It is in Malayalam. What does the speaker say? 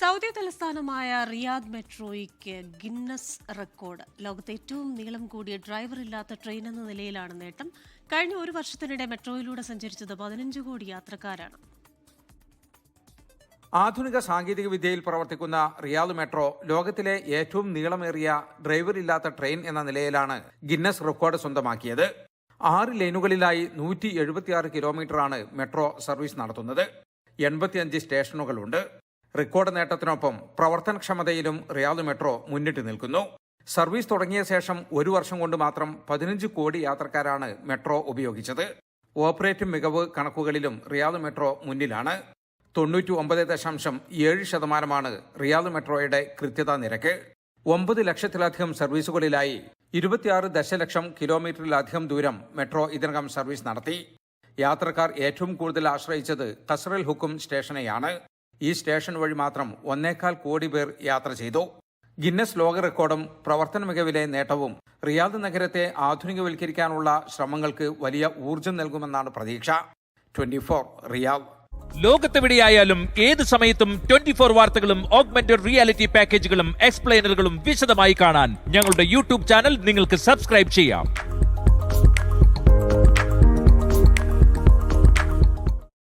സൗദി തലസ്ഥാനമായ റിയാദ് മെട്രോയ്ക്ക് ഗിന്നസ് റെക്കോർഡ്. ലോകത്തെ ഏറ്റവും നീളം കൂടിയ ഡ്രൈവർ ഇല്ലാത്ത ട്രെയിൻ എന്ന നിലയിലാണ് നേട്ടം. കഴിഞ്ഞ ഒരു വർഷത്തിനിടെ മെട്രോയിലൂടെ സഞ്ചരിച്ചത് പതിനഞ്ച് കോടി യാത്രക്കാരാണ്. ആധുനിക സാങ്കേതിക വിദ്യയിൽ പ്രവർത്തിക്കുന്ന റിയാദ് മെട്രോ ലോകത്തിലെ ഏറ്റവും നീളമേറിയ ഡ്രൈവർ ഇല്ലാത്ത ട്രെയിൻ എന്ന നിലയിലാണ് ഗിന്നസ് റെക്കോർഡ് സ്വന്തമാക്കിയത്. ആറ് ലൈനുകളിലായി നൂറ്റി എഴുപത്തിയാറ് കിലോമീറ്ററാണ് മെട്രോ സർവീസ് നടത്തുന്നത്. എൺപത്തിയഞ്ച് സ്റ്റേഷനുകളുണ്ട്. റെക്കോർഡ് നേട്ടത്തിനൊപ്പം പ്രവർത്തനക്ഷമതയിലും റിയാദ് മെട്രോ മുന്നിട്ട് നിൽക്കുന്നു. സർവീസ് തുടങ്ങിയ ശേഷം ഒരു വർഷം കൊണ്ട് മാത്രം പതിനഞ്ച് കോടി യാത്രക്കാരാണ് മെട്രോ ഉപയോഗിച്ചത്. ഓപ്പറേറ്റിംഗ് മികവ് കണക്കുകളിലും റിയാദ് മെട്രോ മുന്നിലാണ്. തൊണ്ണൂറ്റി ഒമ്പത് ദശാംശം ഏഴ് ശതമാനമാണ് റിയാദ് മെട്രോയുടെ കൃത്യതാ നിരക്ക്. ഒമ്പത് ലക്ഷത്തിലധികം സർവീസുകളിലായി ഇരുപത്തിയാറ് ദശലക്ഷം കിലോമീറ്ററിലധികം ദൂരം മെട്രോ ഇതിനകം സർവീസ് നടത്തി. യാത്രക്കാർ ഏറ്റവും കൂടുതൽ ആശ്രയിച്ചത് കസറൽ ഹുക്കും സ്റ്റേഷനെയാണ്. ഈ സ്റ്റേഷൻ വഴി മാത്രം ഒന്നേകാൽ കോടി പേർ യാത്ര ചെയ്തു. ഗിന്നസ് ലോക റെക്കോർഡും പ്രവർത്തന മികവിലെ നേട്ടവും റിയാദ് നഗരത്തെ ആധുനികവൽക്കരിക്കാനുള്ള ശ്രമങ്ങൾക്ക് വലിയ ഊർജം നൽകുമെന്നാണ് പ്രതീക്ഷ. Twenty Riyadh. ലോകത്തെവിടെയായാലും ഏത് സമയത്തും ട്വന്റി ഫോർ വാർത്തകളും ഓഗ്മെന്റഡ് റിയാലിറ്റി പാക്കേജുകളും എക്സ്പ്ലെയിനറുകളും വിശദമായി കാണാൻ ഞങ്ങളുടെ യൂട്യൂബ് ചാനൽ നിങ്ങൾക്ക് സബ്സ്ക്രൈബ് ചെയ്യാം.